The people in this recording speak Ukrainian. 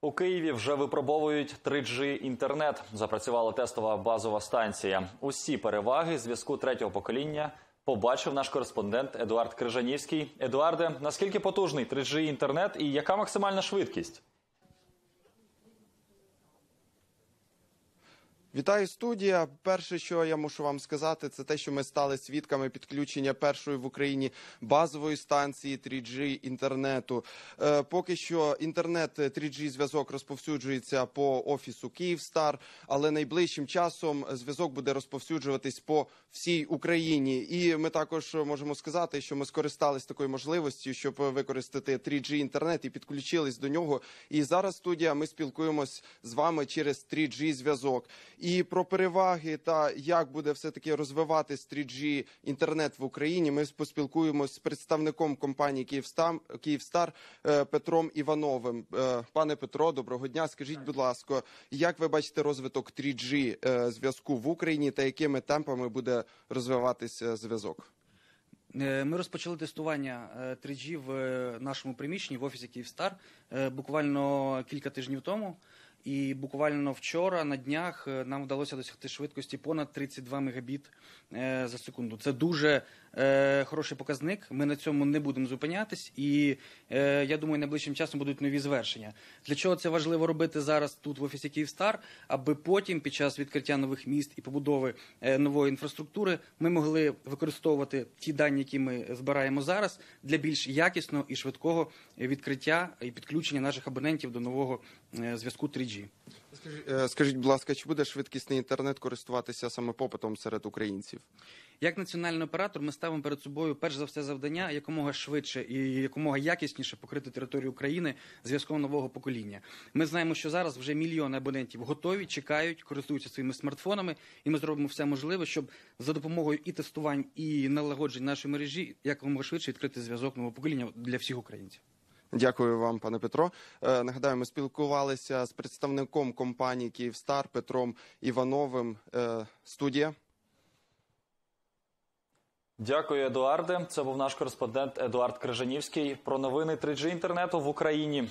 У Києві вже випробовують 3G інтернет. Запрацювала тестова базова станція. Усі переваги зв'язку третього покоління побачив наш кореспондент Едуард Крижанівський. Едуарде, наскільки потужний 3G інтернет і яка максимальна швидкість? Вітаю студія. Перше, що я мушу вам сказати, це те, що ми стали свідками підключення першої в Україні базової станції 3G інтернету. Е, поки що інтернет 3G зв'язок розповсюджується по офісу Київстар, але найближчим часом зв'язок буде розповсюджуватись по всій Україні. І ми також можемо сказати, що ми скористались такою можливістю, щоб використати 3G інтернет і підключились до нього. І зараз студія ми спілкуємось з вами через 3G зв'язок. І про переваги та як буде все таки розвиватись 3G інтернет в Україні. Ми поспілкуємось з представником компанії Київстар, Київстар е, Петром Івановим. Е, Пане Петро, доброго дня. Скажіть, будь ласка, як ви бачите розвиток 3G е, зв'язку в Україні та якими темпами буде розвиватися зв'язок? Ми розпочали тестування е, 3G в нашому приміщенні в офісі Київстар буквально кілька тижнів тому. І буквально вчора на днях е, нам вдалося досягти швидкості понад 32 мегабіт е, за секунду. Це дуже е, хороший показник. Ми на цьому не будемо зупинятись, і я думаю, найближчим часом будуть нові звершення. Для чого це важливо робити зараз тут в офісі Київстар, аби потім, під час відкриття нових міст і побудови нової інфраструктури, ми могли використовувати ті дані, які ми збираємо зараз, для більш якісного і швидкого відкриття і підключення наших абонентів до нового зв'язку 3G. Скажіть, е, скажіть, будь ласка, чи буде швидкісний інтернет користуватися саме попитом серед українців? Як національний оператор, ми ставимо перед собою перш за все завдання якомога швидше і якомога якісніше покрити територію України зв'язком нового покоління. Ми знаємо, що зараз вже мільйони абонентів готові, чекають, користуються своїми смартфонами, і ми зробимо все можливе, щоб за допомогою і тестувань, і налагоджень нашої мережі якомога швидше відкрити зв'язок нового покоління для всіх українців. Дякую вам, пане Петро. Е, Нагадаю, ми спілкувалися з представником компанії Київстар Петром Івановим. Е, Студія. Дякую, Едуарде. Це був наш кореспондент Едуард Крижанівський про новини 3G інтернету в Україні.